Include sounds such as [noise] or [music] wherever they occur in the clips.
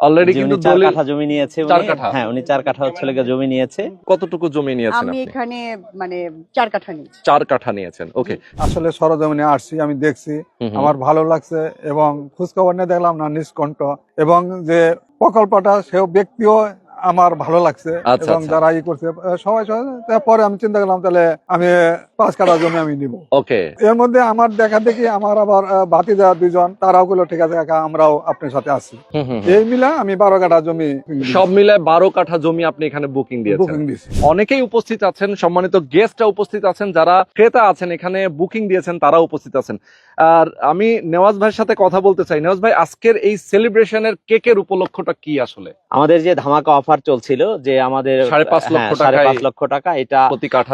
Already কিন্তু চার দলিল কাঠা জমি নিয়েছে চার। কাঠা? হ্যাঁ উনি চার কাঠা হচ্ছে লেগে জমি নিয়েছে। কতটুকু জমি নিয়েছেন আমি এখানে মানে চার কাঠা নিয়েছি। চার কাঠা নিয়েছেন ওকে আসলে সরজমিনে আসছি আমি দেখছি। আমার ভালো লাগছে এবং খোঁজখবর নিয়ে দেখলাম না নিষ্কণ্ঠ। এবং যে প্রকল্পটা সেও ব্যক্তিও আমার ভালো লাগছে আচ্ছা, এবং আচ্ছা। যারা ই করছে সবাই সবাই তারপরে আমি চিন্তা করলাম তাহলে আমি পাঁচ কাঠা জমি আমি নিব। ওকে। এর মধ্যে আমার দেখা দেখি আমার আবার বাতি দেওয়া দুজন তারাও গুলো ঠিক আছে কাকা আমরাও আপনার সাথে আছি। এই মিলা আমি বারো কাঠা জমি সব মিলে বারো কাঠা জমি আপনি এখানে বুকিং দিয়েছেন। বুকিং দিছি অনেকেই উপস্থিত আছেন সম্মানিত গেস্টরা উপস্থিত আছেন যারা ক্রেতা আছেন এখানে বুকিং দিয়েছেন তারা উপস্থিত আছেন। আর আমি নেওয়াজ ভাইয়ের সাথে কথা বলতে চাই। নেওয়াজ ভাই আজকের এই সেলিব্রেশনের কেকের উপলক্ষটা কি আসলে? আমাদের যে ধামাকা অফার চলছিল যে আমাদের সাড়ে পাঁচ লক্ষ হ্যাঁ, লক্ষ টাকা এটা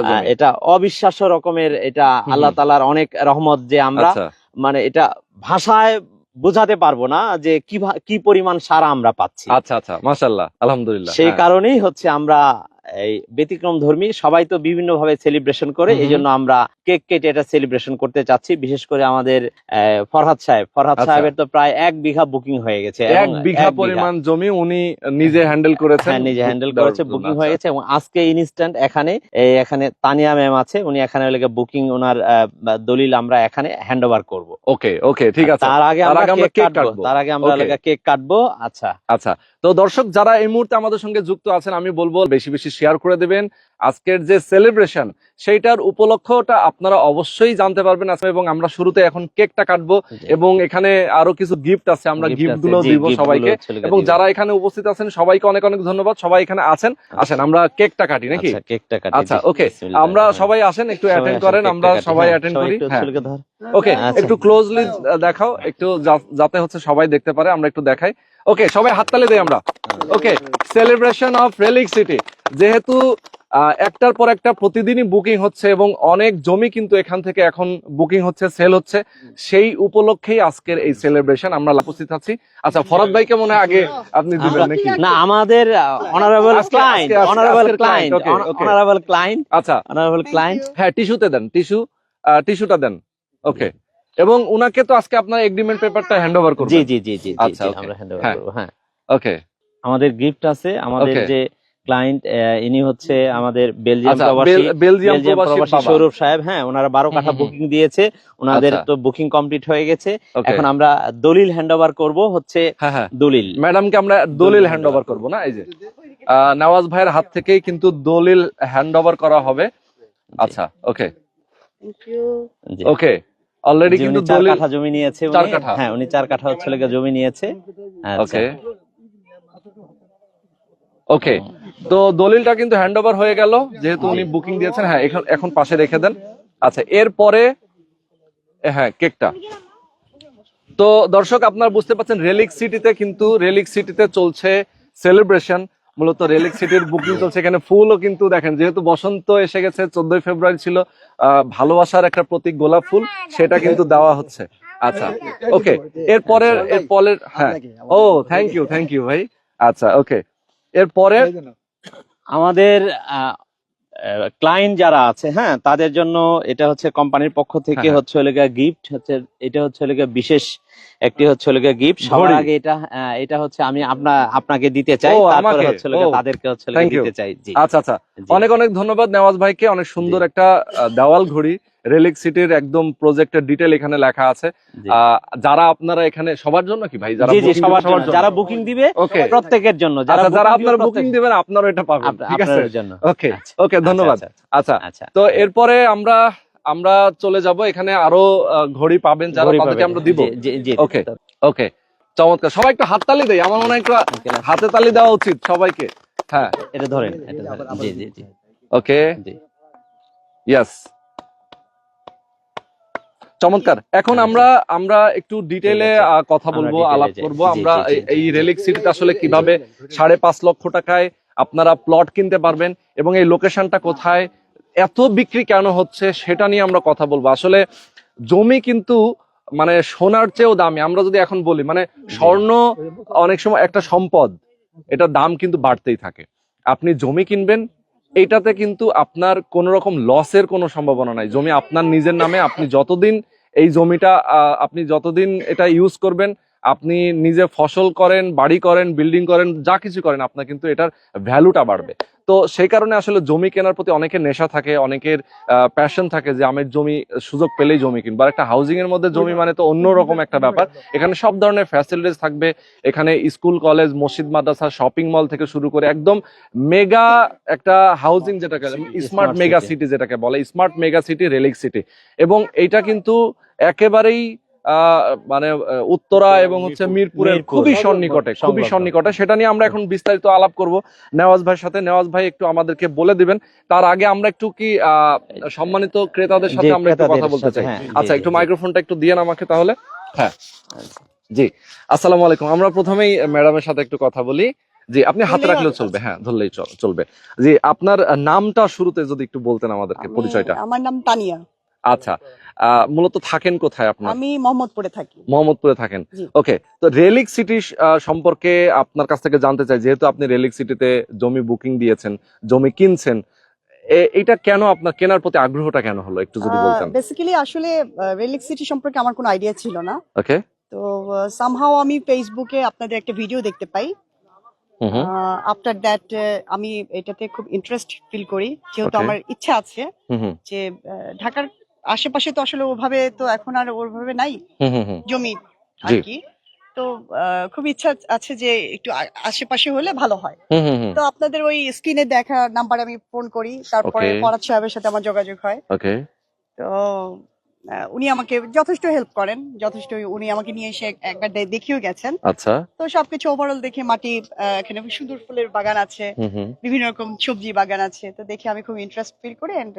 জমি এটা অবিশ্বাস্য রকমের এটা। আল্লাহ তালার অনেক রহমত যে আমরা আচ্ছা মানে এটা ভাষায় বোঝাতে পারব না যে কি কি পরিমাণ সারা আমরা পাচ্ছি আচ্ছা আচ্ছা মাসাল্লাহ আলহামদুলিল্লাহ সেই হ্যাঁ। কারণেই হচ্ছে আমরা এই ব্যতিক্রম ধর্মী সবাই তো বিভিন্ন ভাবে সেলিব্রেশন করে। এই জন্য আমরা কেক কেটে এটা সেলিব্রেশন করতে চাচ্ছি বিশেষ করে আমাদের ফরহাদ সাহেব ফরহাদ আচ্ছা। সাহেবের তো প্রায় এক বিঘা বুকিং হয়ে গেছে এক বিঘা পরিমাণ জমি উনি নিজে হ্যান্ডেল করেছেন হ্যাঁ নিজে হ্যান্ডেল করেছে বুকিং আচ্ছা। হয়ে গেছে এবং আজকে ইনস্ট্যান্ট এখানে এই এখানে তানিয়া ম্যাম আছে উনি এখানে লেগে বুকিং ওনার দলিল আমরা এখানে হ্যান্ড ওভার করব ওকে ওকে ঠিক আছে তার আগে আমরা কেক কাটবো। তার আগে আমরা. লেগে কেক কাটবো আচ্ছা আচ্ছা তো দর্শক যারা এই মুহূর্তে আমাদের সঙ্গে যুক্ত আছেন আমি বলব বেশি বেশি শেয়ার করে দেবেন। আজকের যে সেলিব্রেশন সেইটার উপলক্ষটা আপনারা অবশ্যই জানতে পারবেন আজকে এবং আমরা শুরুতে এখন কেকটা কাটবো এবং এখানে আরও কিছু গিফট আছে আমরা গিফটগুলো দিব সবাইকে। এবং যারা এখানে উপস্থিত আছেন সবাইকে অনেক অনেক ধন্যবাদ। সবাই এখানে আছেন আসেন আমরা কেকটা কাটি নাকি? আচ্ছা, কেকটা কাটি। আচ্ছা ওকে আমরা হ্যাঁ। সবাই আসেন একটু অ্যাটেন্ড করেন আমরা সবাই হ্যাঁ, অ্যাটেন্ড করি। হ্যাঁ। ওকে আচ্ছা। একটু ক্লোজলি দেখাও একটু যাতে হচ্ছে সবাই দেখতে পারে আমরা একটু দেখাই। ওকে সবাই হাততালি দেই আমরা। Okay celebration of Relic City যেহেতু আহ, একটার পর একটা প্রতিদিনই বুকিং হচ্ছে এবং অনেক জমি কিন্তু এখান থেকে এখন বুকিং হচ্ছে সেল হচ্ছে। সেই উপলক্ষেই আজকের এই সেলিব্রেশন আমরা উপস্থিত আছি। আচ্ছা ফরাদ ভাইকে মনে হয় আগে আপনি দিবেন নাকি? না আমাদের honourable client honourable client. Honourable client আচ্ছা। অনারেবল ক্লায়েন্ট হ্যাঁ টিস্যুতে দেন টিস্যু টিস্যুটা দেন। ওকে এবং উনাকে তো আজকে আপনার এগ্রিমেন্ট পেপারটা হ্যান্ড ওভার জি করবেন জি জি জি জি, আচ্ছা, জি, আমরা হ্যান্ড ওভার করব হ্যাঁ। ওকে আমাদের গিফট আছে আমাদের. যে ক্লায়েন্ট ইনি হচ্ছে আমাদের বেলজিয়াম আচ্ছা প্রবাসী বেলজিয়াম প্রবাসী সৌরভ সাহেব হ্যাঁ ওনারা বারো কাঠা বুকিং দিয়েছে ওনাদের আচ্ছা। তো বুকিং কমপ্লিট হয়ে গেছে। এখন আমরা দলিল হ্যান্ড ওভার করব হচ্ছে হ্যাঁ হ্যাঁ। দলিল। ম্যাডামকে আমরা দলিল হ্যান্ড ওভার করব। না এই যে আহ, নওয়াজ ভাইয়ের হাত থেকেই কিন্তু দলিল হ্যান্ড ওভার করা হবে। আচ্ছা ওকে জি। ওকে অলরেডি কিন্তু চার কাঠা জমি নিয়েছে চার কাঠা? হ্যাঁ উনি চার কাঠা হচ্ছে জমি নিয়েছে। আচ্ছা। ওকে ওকে তো দলিলটা কিন্তু হ্যান্ড ওভার হয়ে গেল যেহেতু উনি বুকিং দিয়েছেন। হ্যাঁ এখন এখন পাশে রেখে দেন। আচ্ছা এরপরে হ্যাঁ কেকটা। তো দর্শক আপনারা বুঝতে পারছেন রেলিক সিটিতে কিন্তু রেলিক সিটিতে চলছে সেলিব্রেশন মূলত রেলিক সিটির বুকিং চলছে এখানে ফুলও কিন্তু দেখেন যেহেতু বসন্ত এসে গেছে চোদ্দই ফেব্রুয়ারি ছিল আহ, ভালোবাসার একটা প্রতীক গোলাপ ফুল সেটা কিন্তু দেওয়া হচ্ছে। আচ্ছা ওকে এরপরে এরপরের হ্যাঁ ও থ্যাংক ইউ থ্যাংক ইউ ভাই। আচ্ছা ওকে এরপরে আমাদের ক্লায়েন্ট যারা আছে হ্যাঁ তাদের জন্য এটা হচ্ছে কোম্পানির পক্ষ থেকে হ্যাঁ। হচ্ছে গিফট হচ্ছে এটা হচ্ছে বিশেষ একটি হচ্ছে লেগে গিফট সবার আগে এটা এটা হচ্ছে আমি আপনা আপনাকে দিতে চাই তারপরে হচ্ছে ও, তাদেরকে হচ্ছে you. দিতে চাই। জি। আচ্ছা আচ্ছা। অনেক অনেক ধন্যবাদ নেওয়াজ ভাইকে অনেক সুন্দর একটা দেওয়াল ঘড়ি রেলিক সিটির একদম প্রজেক্টের ডিটেল এখানে লেখা আছে। যারা আপনারা এখানে সবার জন্য কি ভাই? যারা জি জি booking সবার জন্য। যারা বুকিং দিবে ওকে প্রত্যেকের জন্য যারা যারা booking আপনারা বুকিং দিবেন আপনারা এটা পাবেন ঠিক আছে? জন্য। ওকে আচ্ছা, ওকে ধন্যবাদ। আচ্ছা, আচ্ছা আচ্ছা। তো এরপরে আমরা আমরা চলে যাব এখানে আরও আহ, ঘড়ি পাবেন যারা তাদেরকে আমরা দিব। জি, জি, জি। ওকে ওকে চমৎকার। সবাই একটু হাততালি দেই আমার মনে হয় একটু হাতে তালি দেওয়া উচিত সবাইকে। হ্যাঁ। এটা ধরেন জি জি জি। ওকে ইয়েস চমৎকার। এখন হ্যাঁ, আমরা আমরা একটু ডিটেলে কথা বলব আলাপ। করব। আমরা এই- রেলিক সিটিতে আসলে কীভাবে সাড়ে পাঁচ লক্ষ টাকায় আপনারা প্লট কিনতে পারবেন এবং এই লোকেশনটা কোথায় এত বিক্রি কেন হচ্ছে সেটা নিয়ে আমরা কথা বলব। আসলে জমি কিন্তু মানে সোনার চেয়েও দামি। আমরা যদি এখন বলি মানে স্বর্ণ অনেক সময় একটা সম্পদ, এটার দাম কিন্তু বাড়তেই থাকে। আপনি জমি কিনবেন এইটাতে কিন্তু আপনার কোন রকম লসের কোনো সম্ভাবনা নাই। জমি আপনার নিজের নামে, আপনি যতদিন এই জমিটা আপনি যতদিন এটা ইউজ করবেন আপনি নিজে ফসল করেন বাড়ি করেন বিল্ডিং করেন যা কিছু করেন আপনার কিন্তু এটার ভ্যালুটা বাড়বে। তো সেই কারণে আসলে জমি কেনার প্রতি অনেকের নেশা থাকে অনেকের প্যাশন থাকে যে আমি জমি সুযোগ পেলেই জমি কিনবো। আর একটা হাউজিং এর মধ্যে জমি মানে তো অন্যরকম একটা ব্যাপার। এখানে সব ধরনের ফ্যাসিলিটিস থাকবে। এখানে স্কুল কলেজ মসজিদ মাদ্রাসা শপিং মল থেকে শুরু করে একদম মেগা একটা হাউজিং যেটাকে স্মার্ট মেগা সিটি যেটাকে বলে smart mega city Relic City এবং এইটা কিন্তু একেবারেই মানে উত্তরা এবং হচ্ছে মিরপুরের খুবই সন্নিকটে খুবই। সন্নিকটে। সেটা নিয়ে আমরা এখন বিস্তারিত আলাপ করব। নেওয়াজ ভাইয়ের সাথে। নেওয়াজ ভাই একটু আমাদেরকে বলে দিবেন। তার আগে আমরা একটু কি আহ, সম্মানিত ক্রেতাদের সাথে আমরা একটু কথা বলতে চাই? হ্যাঁ, আচ্ছা একটু মাইক্রোফোনটা একটু দিয়ে আমাকে তাহলে। হ্যাঁ। জি আসসালামু আলাইকুম। আমরা প্রথমেই ম্যাডামের সাথে একটু কথা বলি। জি আপনি হাতে রাখলেও চলবে হ্যাঁ ধরলেই চল- চলবে। জি আপনার নামটা শুরুতে যদি একটু বলতেন আমাদেরকে পরিচয়টা। আমার নাম তানিয়া। আচ্ছা মূলত থাকেন কোথায় আপনার? আমি মোহাম্মদপুরে থাকি। মোহাম্মদপুরে থাকেন। ওকে তো রেলিক সিটি সম্পর্কে আপনার কাছ থেকে জানতে চাই যেহেতু আপনি রেলিক সিটিতে জমি বুকিং দিয়েছেন জমি কিনছেন এটা কেন আপনার কেনার প্রতি আগ্রহটা কেন হলো? একটু যদি বলতেন। বেসিক্যালি আসলে রেলিক সিটি সম্পর্কে আমার কোনো আইডিয়া ছিল না। ওকে। তো সামহাও আমি ফেসবুকে আপনাদের একটা ভিডিও দেখতে পাই। আফটার দ্যাট আমি এটাতে খুব ইন্টারেস্ট ফিল করি। যেহেতু আমার ইচ্ছা আছে যে ঢাকার আশেপাশে তো আসলে ওভাবে তো এখন আর ওভাবে নাই জমি আর কি। তো আহ, খুব ইচ্ছা আছে যে একটু আশেপাশে হলে ভালো হয়। তো আপনাদের ওই স্ক্রিনে দেখা নাম্বার আমি ফোন করি তারপরে. সাহেবের সাথে আমার যোগাযোগ হয়। তো উনি আমাকে যথেষ্ট হেল্প করেন যথেষ্ট উনি আমাকে নিয়ে এসে একবার দে- দেখিয়েও গেছেন। আচ্ছা। তো সবকিছু ওভারঅল দেখে মাটি এখানে সুন্দর ফুলের বাগান আছে বিভিন্ন রকম সবজি বাগান আছে। তো দেখে আমি খুব ইন্টারেস্ট ফিল করি এন্ড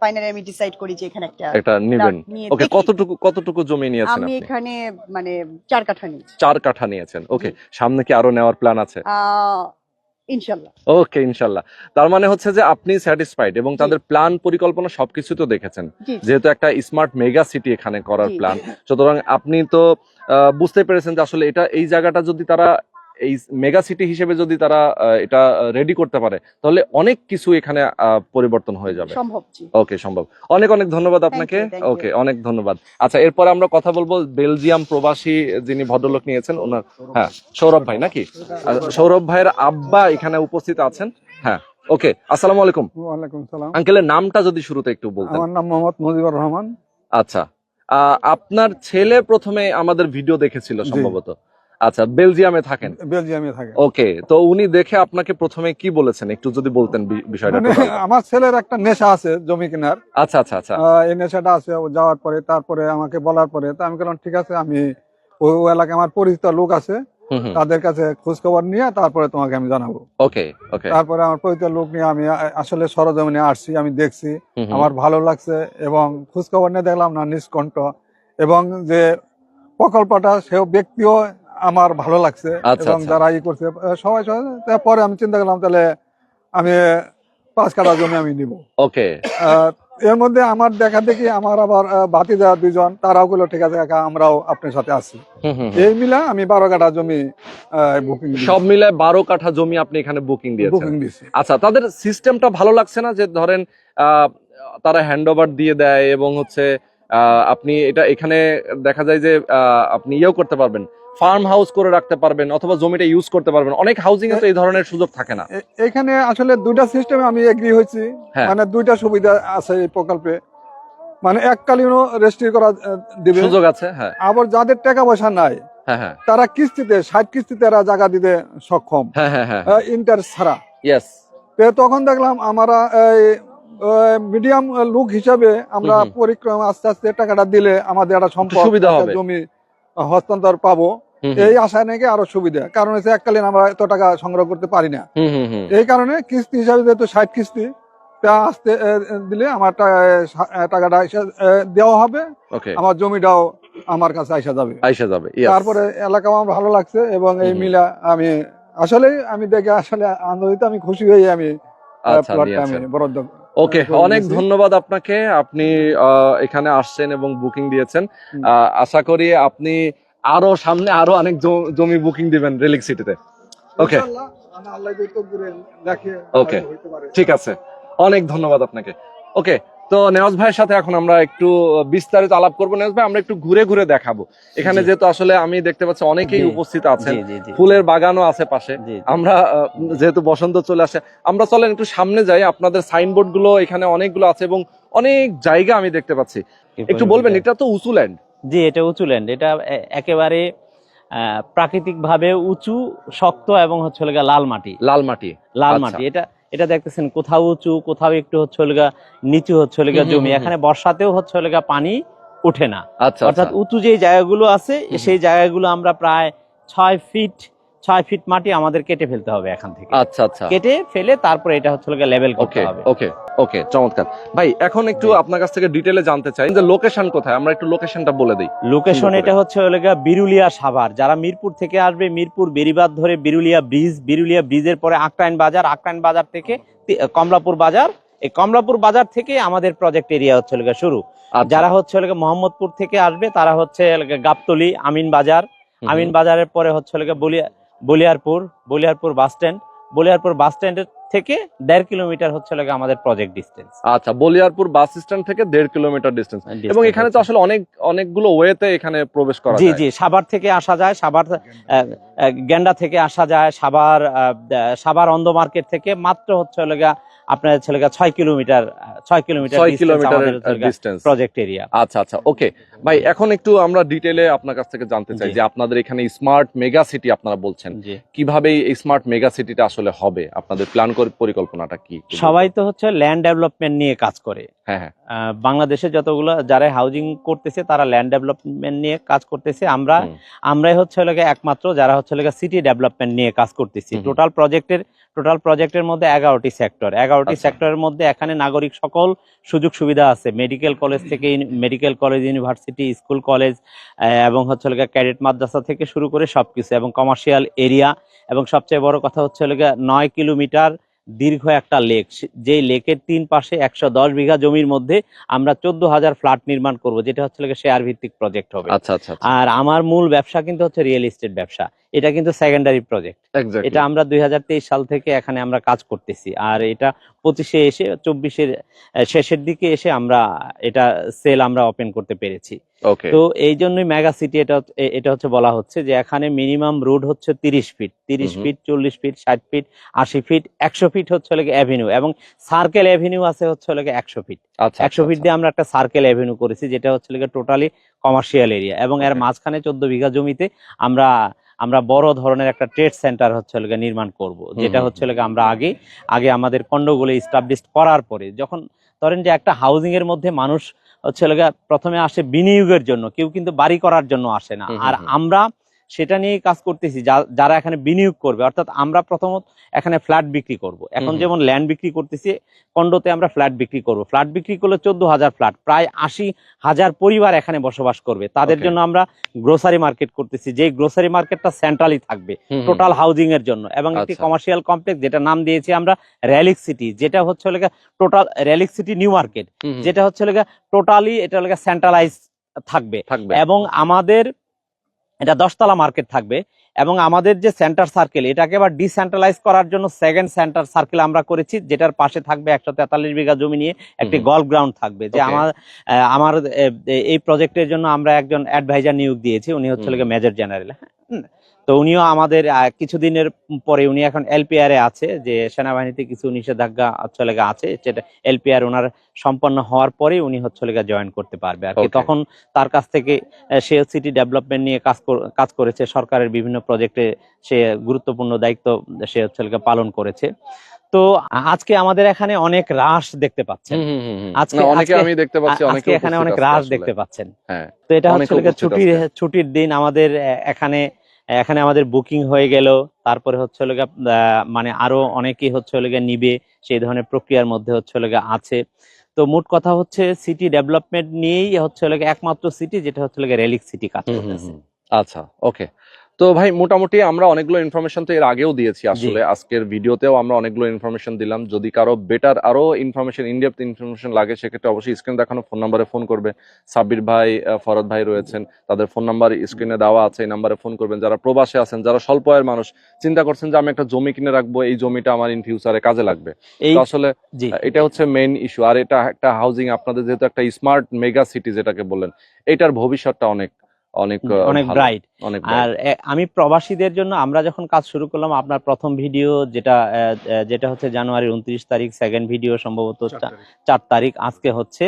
ফাইনালি আমি ডিসাইড করি যে এখানে একটা একটা নিবেন। ওকে কতটুকু কতটুকু জমি নিয়েছেন আমি এখানে মানে চার কাঠা নিয়েছি। চার কাঠা নিয়েছেন। ওকে সামনে কি আরও নেওয়ার প্ল্যান আছে? ইনশাল্লাহ। ওকে ইনশাল্লাহ। তার মানে হচ্ছে যে আপনি স্যাটিসফাইড এবং তাদের প্ল্যান পরিকল্পনা সবকিছু তো দেখেছেন। যেহেতু একটা স্মার্ট মেগা সিটি এখানে করার। প্ল্যান সুতরাং আপনি তো আহ, বুঝতে পেরেছেন যে আসলে এটা এই জায়গাটা যদি তারা এই মেগা সিটি হিসেবে যদি তারা আহ, এটা রেডি করতে পারে তাহলে অনেক কিছু এখানে আহ, পরিবর্তন হয়ে যাবে। ওকে সম্ভব। অনেক অনেক ধন্যবাদ আপনাকে. ওকে অনেক ধন্যবাদ। আচ্ছা এরপরে আমরা কথা বলব বেলজিয়াম প্রবাসী যিনি ভদ্রলোক নিয়েছেন ওনার হ্যাঁ সৌরভ ভাই নাকি? সৌরভ ভাইয়ের আব্বা এখানে উপস্থিত আছেন হ্যাঁ। ওকে আসসালামু আলাইকুম। ওয়ালাইকুম সালাম। আঙ্কেলের নামটা যদি শুরুতে একটু বলতেন। আমার নাম মোহাম্মদ মুজিবুর রহমান। আচ্ছা আহ, আপনার ছেলে প্রথমে আমাদের ভিডিও দেখেছিল সম্ভবত। আচ্ছা বেলজিয়ামে থাকেন? বেলজিয়ামে থাকে ওকে তো উনি দেখে আপনাকে প্রথমে কি বলেছেন? একটু যদি বলতেন বিষয়টা মানে আমার ছেলের একটা নেশা আছে জমি কেনার। আচ্ছা আচ্ছা আচ্ছা। এই নেশাটা আছে যাওয়ার পরে তারপরে আমাকে বলার পরে তা আমি বললাম ঠিক আছে আমি ওই এলাকায় আমার পরিচিত লোক আছে। তাদের কাছে খোঁজ খবর নিয়ে তারপরে তোমাকে আমি জানাব। ওকে ওকে। তারপরে আমার পরিচিত লোক নিয়ে আমি আসলে সরজমিনে আসছি আমি দেখছি। আমার ভালো লাগছে এবং খোঁজ খবর নিয়ে দেখলাম না নিষ্কণ্ঠ। এবং যে প্রকল্পটা সেও ব্যক্তিও আমার ভালো লাগছে আচ্ছা, এবং আচ্ছা। যারা ই করছে সবাই সবাই তারপরে আমি চিন্তা করলাম তাহলে আমি পাঁচ কাটা জমি আমি নিব। ওকে। এর মধ্যে আমার দেখা দেখি আমার আবার বাতিজা দুজন তারাও গুলো ঠিক আছে কাকা আমরাও আপনার সাথে আছি। এই মিলা আমি বারো কাঠা জমি বুকিং সব মিলে বারো কাঠা জমি আপনি এখানে বুকিং দিয়েছেন। বুকিং দিছি আচ্ছা তাদের সিস্টেমটা ভালো লাগছে না? যে ধরেন আহ, তারা হ্যান্ড ওভার দিয়ে দেয় এবং হচ্ছে আহ, আপনি এটা এখানে দেখা যায় যে আহ, আপনি ইয়েও করতে পারবেন। ফার্ম হাউস করে রাখতে পারবেন অথবা জমিটা ইউজ করতে পারবেন। অনেক হাউজিং এ তো এই ধরনের সুযোগ থাকে না। এখানে আসলে দুইটা সিস্টেমে আমি এগ্রি হয়েছি। হ্যাঁ। মানে দুইটা সুবিধা আছে এই প্রকল্পে। মানে এককালীনও রেজিস্ট্রি করা দিবে। সুযোগ আছে হ্যাঁ। আবার যাদের টাকা পয়সা নাই হ্যাঁ হ্যাঁ। তারা কিস্তিতে ষাট কিস্তিতে এরা জায়গা দিতে সক্ষম। ইন্টারেস্ট ছাড়া। ইয়েস তো তখন দেখলাম আমরা এই মিডিয়াম লোক হিসাবে আমরা। পরিক্রমা আস্তে আস্তে টাকাটা দিলে আমাদের একটা সম্পদ সুবিধা হবে। জমি হস্তান্তর পাবো এই আশায় নাকি আরও সুবিধা। কারণ হচ্ছে এককালীন আমরা এত টাকা সংগ্রহ করতে পারি না। এই কারণে কিস্তি হিসাবে যেহেতু ষাট কিস্তি তা আসতে দিলে আমার টাকাটা দেওয়া হবে। আমার জমিটাও আমার কাছে আসা যাবে। আইসা যাবে তারপরে এলাকা আমার ভালো লাগছে এবং এই। মিলা আমি আসলে আমি দেখে আসলে আনন্দিত আমি খুশি হয়ে আমি আচ্ছা প্লটটা আমি বরাদ্দ ওকে অনেক ধন্যবাদ আপনাকে। আপনি আহ, এখানে আসছেন এবং বুকিং দিয়েছেন। আহ, আশা করি আপনি আরও সামনে আরও অনেক জমি বুকিং দিবেন রেলিক সিটিতে ওকে। ওকে। ঠিক আছে। অনেক ধন্যবাদ আপনাকে। ওকে তো নেওয়াজ ভাইয়ের সাথে এখন আমরা একটু বিস্তারিত আলাপ করব। নেওয়াজ ভাই আমরা একটু ঘুরে ঘুরে দেখাবো। এখানে যেহেতু আসলে আমি দেখতে পাচ্ছি অনেকেই উপস্থিত আছেন। ফুলের বাগানও আছে পাশে। আমরা যেহেতু বসন্ত চলে আসে আমরা চলেন একটু সামনে যাই। আপনাদের সাইনবোর্ডগুলো এখানে অনেকগুলো আছে এবং অনেক জায়গা আমি দেখতে পাচ্ছি। একটু বলবেন এটা তো উঁচু ল্যান্ড জি এটা উঁচু ল্যান্ড এটা একেবারে প্রাকৃতিক ভাবে উঁচু শক্ত এবং হচ্ছে লাল মাটি। লাল মাটি। লাল আচ্ছা। মাটি। এটা এটা দেখতেছেন কোথাও উঁচু কোথাও একটু হচ্ছে হলো নিচু হচ্ছে হলো গিয়ে হুম, হুম, জমি। এখানে বর্ষাতেও হচ্ছে হলো পানি ওঠে না। আচ্ছা অর্থাৎ আচ্ছা উঁচু যে জায়গাগুলো আছে সেই জায়গাগুলো আমরা প্রায় ছয় ফিট ছয় ফিট মাটি আমাদের কেটে ফেলতে হবে এখান থেকে। আচ্ছা আচ্ছা। কেটে ফেলে তারপরে এটা হচ্ছে লেভেল করতে হবে। ওকে ওকে চমৎকার। ভাই এখন একটু আপনার কাছ থেকে ডিটেলে জানতে চাই। যে লোকেশন কোথায়? আমরা একটু লোকেশনটা বলে দিই। লোকেশন এটা হচ্ছে হলো গিয়ে বিরুলিয়া সাভার। যারা মিরপুর থেকে আসবে মিরপুর বেরিবাদ ধরে বিরুলিয়া ব্রিজ বিরুলিয়া ব্রিজের পরে আক্রাইন বাজার আক্রাইন বাজার থেকে কমলাপুর বাজার। এই কমলাপুর বাজার থেকে আমাদের প্রজেক্ট এরিয়া হচ্ছে হলো গিয়ে শুরু। আচ্ছা, যারা হচ্ছে হলো গিয়ে মোহাম্মদপুর থেকে আসবে তারা হচ্ছে গাবতলি আমিন বাজার আমিন বাজারের পরে হচ্ছে হলো গিয়ে Baliya Baliyarpur Baliyarpur bus stand Baliyarpur bus স্ট্যান্ডের থেকে দেড় কিলোমিটার হচ্ছে লাগে আমাদের প্রজেক্ট ডিস্টেন্স আচ্ছা বলিয়ারপুর বাস স্ট্যান্ড থেকে দেড় কিলোমিটার ডিস্টেন্স এবং এখানে তো আসলে অনেক অনেকগুলো ওয়েতে এখানে প্রবেশ করা জি জি সাভার থেকে আসা যায় সাভার গেন্ডা থেকে আসা যায় সাভার সাভার অন্ধ মার্কেট থেকে মাত্র হচ্ছে হলো গিয়া আপনার ছেলে ছয় কিলোমিটার ছয় কিলোমিটার ছয় ডিস্টেন্স প্রজেক্ট এরিয়া আচ্ছা আচ্ছা ওকে ভাই এখন একটু আমরা ডিটেলে আপনার কাছ থেকে জানতে চাই যে আপনাদের এখানে স্মার্ট মেগা সিটি আপনারা বলছেন। কীভাবে এই স্মার্ট মেগা সিটিটা আসলে হবে? আপনাদের প্ল্যান করে পরিকল্পনাটা কি? সবাই তো হচ্ছে ল্যান্ড ডেভেলপমেন্ট নিয়ে কাজ করে। হ্যাঁ হ্যাঁ। বাংলাদেশে যতগুলো যারা হাউজিং করতেছে তারা ল্যান্ড ডেভেলপমেন্ট নিয়ে কাজ করতেছে। আমরা আমরাই হচ্ছে একমাত্র যারা হচ্ছে সিটি ডেভেলপমেন্ট নিয়ে কাজ করতেছি। টোটাল প্রজেক্টের টোটাল প্রজেক্টের মধ্যে এগারোটি সেক্টর এগারোটি আচ্ছা। সেক্টরের মধ্যে এখানে নাগরিক সকল সুযোগ সুবিধা আছে। মেডিকেল কলেজ থেকে medical college university school college এবং হচ্ছে ক্যাডেট মাদ্রাসা থেকে শুরু করে সবকিছু এবং কমার্শিয়াল এরিয়া এবং সবচেয়ে বড় কথা হচ্ছে নয় কিলোমিটার দীর্ঘ একটা লেক যেই লেকের তিন পাশে একশো দশ বিঘা জমির মধ্যে আমরা চোদ্দ হাজার ফ্ল্যাট নির্মাণ করব যেটা হচ্ছে শেয়ার ভিত্তিক প্রজেক্ট হবে। আচ্ছা আচ্ছা আর আমার মূল ব্যবসা কিন্তু হচ্ছে রিয়েল এস্টেট ব্যবসা। এটা কিন্তু সেকেন্ডারি প্রজেক্ট এটা আমরা দুই হাজার তেইশ সাল থেকে এখানে আমরা কাজ করতেছি। আর এটা পঁচিশে এসে চব্বিশের শেষের দিকে এসে আমরা এটা সেল আমরা ওপেন করতে পেরেছি। তো এই জন্যই মেগা সিটি এটা এটা হচ্ছে বলা হচ্ছে যে এখানে মিনিমাম রোড হচ্ছে তিরিশ ফিট তিরিশ। ফিট চল্লিশ ফিট ষাট ফিট আশি ফিট একশো ফিট হচ্ছে হলো অ্যাভিনিউ এবং সার্কেল অ্যাভিনিউ আছে হচ্ছে হলো একশো ফিট আচ্ছা একশো ফিট দিয়ে আমরা একটা সার্কেল অ্যাভিনিউ করেছি যেটা হচ্ছে টোটালি কমার্শিয়াল এরিয়া এবং এর মাঝখানে চোদ্দ বিঘা জমিতে আমরা আমরা বড় ধরনের একটা ট্রেড সেন্টার হচ্ছে নির্মাণ করব। যেটা হচ্ছে আমরা আগে আগে আমাদের কন্ডগুলো ইস্টাবলিশ করার পরে যখন ধরেন যে একটা হাউজিং এর মধ্যে মানুষ হচ্ছে প্রথমে আসে বিনিয়োগের জন্য কেউ কিন্তু বাড়ি করার জন্য আসে না। আর আমরা সেটা নিয়ে কাজ করতেছি যা- যারা এখানে বিনিয়োগ করবে। অর্থাৎ আমরা প্রথমত এখানে ফ্ল্যাট বিক্রি করব। এখন। যেমন ল্যান্ড বিক্রি করতেছি কন্ডোতে আমরা ফ্ল্যাট বিক্রি করব। ফ্ল্যাট বিক্রি করলে চোদ্দ হাজার ফ্ল্যাট প্রায় আশি হাজার পরিবার এখানে বসবাস করবে। তাদের জন্য আমরা গ্রোসারি মার্কেট করতেছি যে গ্রোসারি মার্কেটটা সেন্ট্রালি থাকবে টোটাল হাউজিং এর জন্য। এবং একটি আচ্ছা। কমার্শিয়াল কমপ্লেক্স যেটা নাম দিয়েছি আমরা র্যালিক সিটি যেটা হচ্ছে total Relic City new market যেটা হচ্ছে টোটালি এটা সেন্ট্রালাইজ থাকবে। এবং আমাদের এটা দশতলা মার্কেট থাকবে এবং আমাদের যে সেন্টার সার্কেল এটাকে আবার ডিসেন্ট্রালাইজ করার জন্য সেকেন্ড সেন্টার সার্কেল আমরা করেছি যেটার পাশে থাকবে একশো তেতাল্লিশ বিঘা জমি নিয়ে একটি গল্ফ গ্রাউন্ড থাকবে। যে আমার আমার এই প্রজেক্টের জন্য আমরা একজন অ্যাডভাইজার নিয়োগ দিয়েছি উনি হচ্ছে। মেজর জেনারেল তো উনিও আমাদের কিছুদিনের পরে উনি এখন এলপিআর এ আছে যে সেনাবাহিনীতে কিছু নিষেধাজ্ঞা হচ্ছে লেগে আছে যেটা এলপিআর ওনার সম্পন্ন হওয়ার পরে উনি হচ্ছে লেগে জয়েন করতে পারবে। আর কি তখন তার কাছ থেকে সে সিটি ডেভেলপমেন্ট নিয়ে কাজ কাজ করেছে সরকারের বিভিন্ন প্রজেক্টে সে গুরুত্বপূর্ণ দায়িত্ব সে হচ্ছে লেগে পালন করেছে। তো আজকে আমাদের এখানে অনেক রাশ দেখতে পাচ্ছেন। আজকে- অনেকে আমি দেখতে পাচ্ছি অনেকে আজকে এখানে অনেক রাশ দেখতে পাচ্ছেন। হ্যাঁ তো এটা হচ্ছে ছুটির ছুটির দিন আমাদের এখানে এখানে আমাদের বুকিং হয়ে গেল। তারপরে হচ্ছে লোকে মানে আরও অনেকেই হচ্ছে লোকে নিবে সেই ধরনের প্রক্রিয়ার মধ্যে হচ্ছে লোকে আছে। তো মোট কথা হচ্ছে সিটি ডেভেলপমেন্ট নিয়েই হচ্ছে লোকে একমাত্র সিটি যেটা হচ্ছে লোকে রেলিক সিটি কাজ করতেছে। আচ্ছা ওকে তো ভাই মোটামুটি আমরা অনেকগুলো ইনফরমেশন তো এর আগেও দিয়েছি আসলে। আজকের ভিডিওতেও আমরা অনেকগুলো ইনফরমেশন দিলাম। যদি কারও বেটার আরও ইনফরমেশন ইনডেপথ ইনফরমেশন লাগে সেক্ষেত্রে অবশ্যই স্ক্রিন দেখানো ফোন নাম্বারে ফোন করবে। সাব্বির ভাই ফরদ ভাই রয়েছেন। তাদের ফোন নাম্বার স্ক্রিনে দেওয়া আছে এই নাম্বারে ফোন করবেন। যারা প্রবাসে আছেন যারা স্বল্প আয়ের মানুষ চিন্তা করছেন যে আমি একটা জমি কিনে রাখব এই জমিটা আমার ইন ফিউচারে কাজে লাগবে। আসলে এটা হচ্ছে মেইন ইস্যু আর এটা একটা হাউজিং আপনাদের যেহেতু একটা স্মার্ট মেগা সিটি যেটাকে বললেন এটার ভবিষ্যৎটা অনেক। অনেক অনেক ব্রাইট আর আমি প্রবাসীদের জন্য আমরা যখন কাজ শুরু করলাম আপনার প্রথম ভিডিও যেটা যেটা হচ্ছে জানুয়ারির উনত্রিশ তারিখ সেকেন্ড ভিডিও সম্ভবত চার তারিখ। আজকে হচ্ছে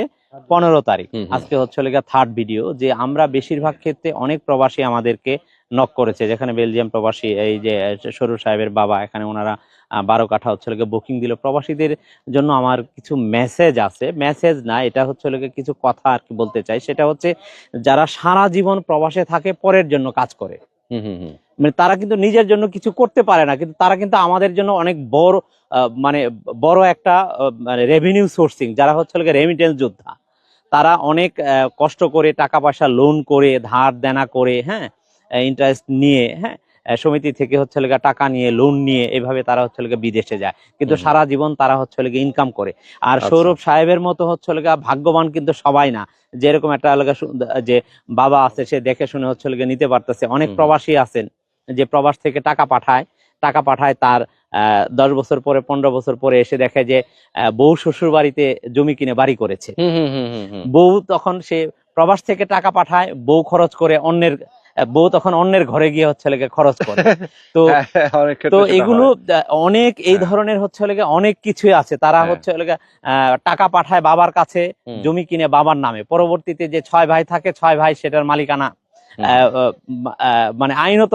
পনেরো তারিখ। আজকে হচ্ছে থার্ড ভিডিও যে আমরা বেশিরভাগ ক্ষেত্রে অনেক প্রবাসী আমাদেরকে নক করেছে যেখানে বেলজিয়াম প্রবাসী এই যে সরু সাহেবের বাবা এখানে ওনারা বারো কাঠা হচ্ছে লেগে বুকিং দিল। প্রবাসীদের জন্য আমার কিছু মেসেজ আছে। মেসেজ না এটা হচ্ছে লেগে কিছু কথা আর কি বলতে চাই। সেটা হচ্ছে যারা সারা জীবন প্রবাসে থাকে পরের জন্য কাজ করে। হুম হুম হুম। মানে তারা কিন্তু নিজের জন্য কিছু করতে পারে না কিন্তু তারা কিন্তু আমাদের জন্য অনেক বড় মানে বড় একটা মানে রেভিনিউ সোর্সিং যারা হচ্ছে লোকে রেমিটেন্স যোদ্ধা। তারা অনেক কষ্ট করে টাকা পয়সা লোন করে ধার দেনা করে হ্যাঁ ইন্টারেস্ট নিয়ে হ্যাঁ সমিতি থেকে হচ্ছে লেগে টাকা নিয়ে লোন নিয়ে এভাবে তারা হচ্ছে লেগে বিদেশে যায়। কিন্তু সারা জীবন তারা হচ্ছে লেগে ইনকাম করে। আর আচ্ছা। সৌরভ সাহেবের মতো হচ্ছে লেগে ভাগ্যবান কিন্তু সবাই না। যেরকম একটা এলাকা যে বাবা আছে সে দেখে শুনে হচ্ছে লেগে নিতে পারতেছে। অনেক প্রবাসী আছেন যে প্রবাস থেকে টাকা পাঠায়। টাকা পাঠায় তার আহ, দশ বছর পরে পনেরো বছর পরে এসে দেখে যে বউ শ্বশুর বাড়িতে জমি কিনে বাড়ি করেছে। বউ তখন সে প্রবাস থেকে টাকা পাঠায় বউ খরচ করে অন্যের বউ তখন অন্যের ঘরে গিয়ে হচ্ছে লেগে খরচ করে। তো [laughs] হ্যাঁ, হ্যাঁ, তো এগুলো অনেক এই হ্যাঁ। ধরনের হচ্ছে লেগে অনেক কিছুই আছে। তারা। হচ্ছে লেগে আহ, টাকা পাঠায় বাবার কাছে জমি কিনে বাবার নামে। পরবর্তীতে যে ছয় ভাই থাকে ছয় ভাই সেটার মালিকানা আহ, আহ, মানে আইনত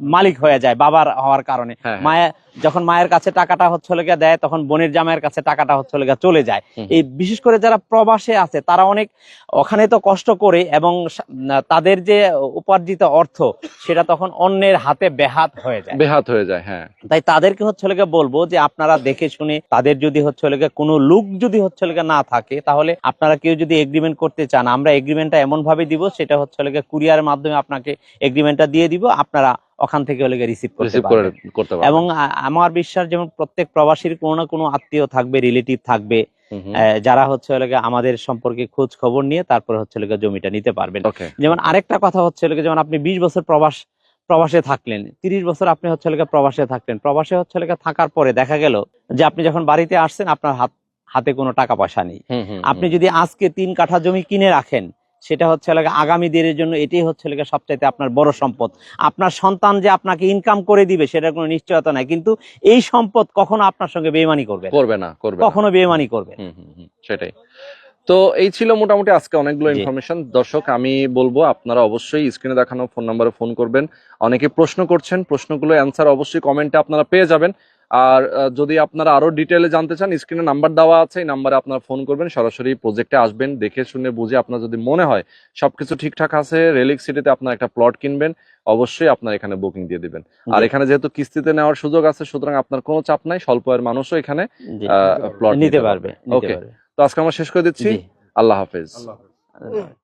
মালিক হয়ে যায় বাবার হওয়ার কারণে। হ্যাঁ, হ্যাঁ। মায়ের যখন মায়ের কাছে টাকাটা হচ্ছে লেগে দেয় তখন বোনের জামাইয়ের কাছে টাকাটা হচ্ছে লেগে চলে যায়। এই বিশেষ করে যারা প্রবাসে আছে তারা অনেক ওখানে তো কষ্ট করে এবং তাদের যে উপার্জিত অর্থ সেটা তখন অন্যের হাতে বেহাত হয়ে যায়। বেহাত হয়ে যায় হ্যাঁ। তাই তাদেরকে হচ্ছে লেগে বলব যে আপনারা দেখে শুনে তাদের যদি হচ্ছে লেগে কোনো লুক যদি হচ্ছে লেগে না থাকে তাহলে আপনারা কেউ যদি এগ্রিমেন্ট করতে চান আমরা এগ্রিমেন্টটা এমন ভাবে দিব সেটা হচ্ছে লেগে কুরিয়ারের মাধ্যমে আপনাকে এগ্রিমেন্টটা দিয়ে দিব। আপনারা ওখান থেকে লেগে রিসিভ করতে পারবে। এবং আমার বিশ্বাস যেমন প্রত্যেক প্রবাসীর কোনো না কোনো আত্মীয় থাকবে রিলেটিভ থাকবে যারা হচ্ছে লেগে আমাদের সম্পর্কে খোঁজ খবর নিয়ে তারপরে হচ্ছে লেগে জমিটা নিতে পারবেন। যেমন আরেকটা কথা হচ্ছে লেগে যেমন আপনি বিশ বছর প্রবাস প্রবাসে থাকলেন তিরিশ বছর আপনি হচ্ছে লেগে প্রবাসে থাকলেন। প্রবাসে হচ্ছে লেগে থাকার পরে দেখা গেল যে আপনি যখন বাড়িতে আসছেন আপনার হাত হাতে কোনো টাকা পয়সা নেই। আপনি যদি আজকে তিন কাঠা জমি কিনে রাখেন সেটা হচ্ছে লাগে আগামী দিনের জন্য এটাই হচ্ছে লাগে সবচাইতে আপনার বড় সম্পদ। আপনার সন্তান যে আপনাকে ইনকাম করে দিবে সেটা কোনো নিশ্চয়তা নাই। কিন্তু এই সম্পদ কখনো আপনার সঙ্গে বেইমানি করবে করবে না করবে কখনো বেইমানি করবে সেটাই। তো এই ছিল মোটামুটি আজকে অনেকগুলো ইনফরমেশন দর্শক আমি বলব আপনারা অবশ্যই স্ক্রিনে দেখানো ফোন নাম্বারে ফোন করবেন। অনেকে প্রশ্ন করছেন প্রশ্নগুলো অ্যান্সার অবশ্যই কমেন্টে আপনারা পেয়ে যাবেন। আর যদি আপনারা আরও ডিটেলে জানতে চান স্ক্রিনে নাম্বার দেওয়া আছে এই নাম্বারে আপনারা ফোন করবেন সরাসরি প্রজেক্টে আসবেন দেখে শুনে বুঝে আপনার যদি মনে হয় সবকিছু ঠিকঠাক আছে রেলিক সিটিতে আপনার একটা প্লট কিনবেন অবশ্যই আপনার এখানে বুকিং দিয়ে দিবেন। আর এখানে যেহেতু কিস্তিতে নেওয়ার সুযোগ আছে সুতরাং আপনার কোনো চাপ নাই স্বল্প আয়ের মানুষও এখানে। প্লট নিতে পারবে ওকে তো আজকে আমরা শেষ করে দিচ্ছি। আল্লাহ হাফেজ। আল্লাহ আল্লাহ হাফেজ।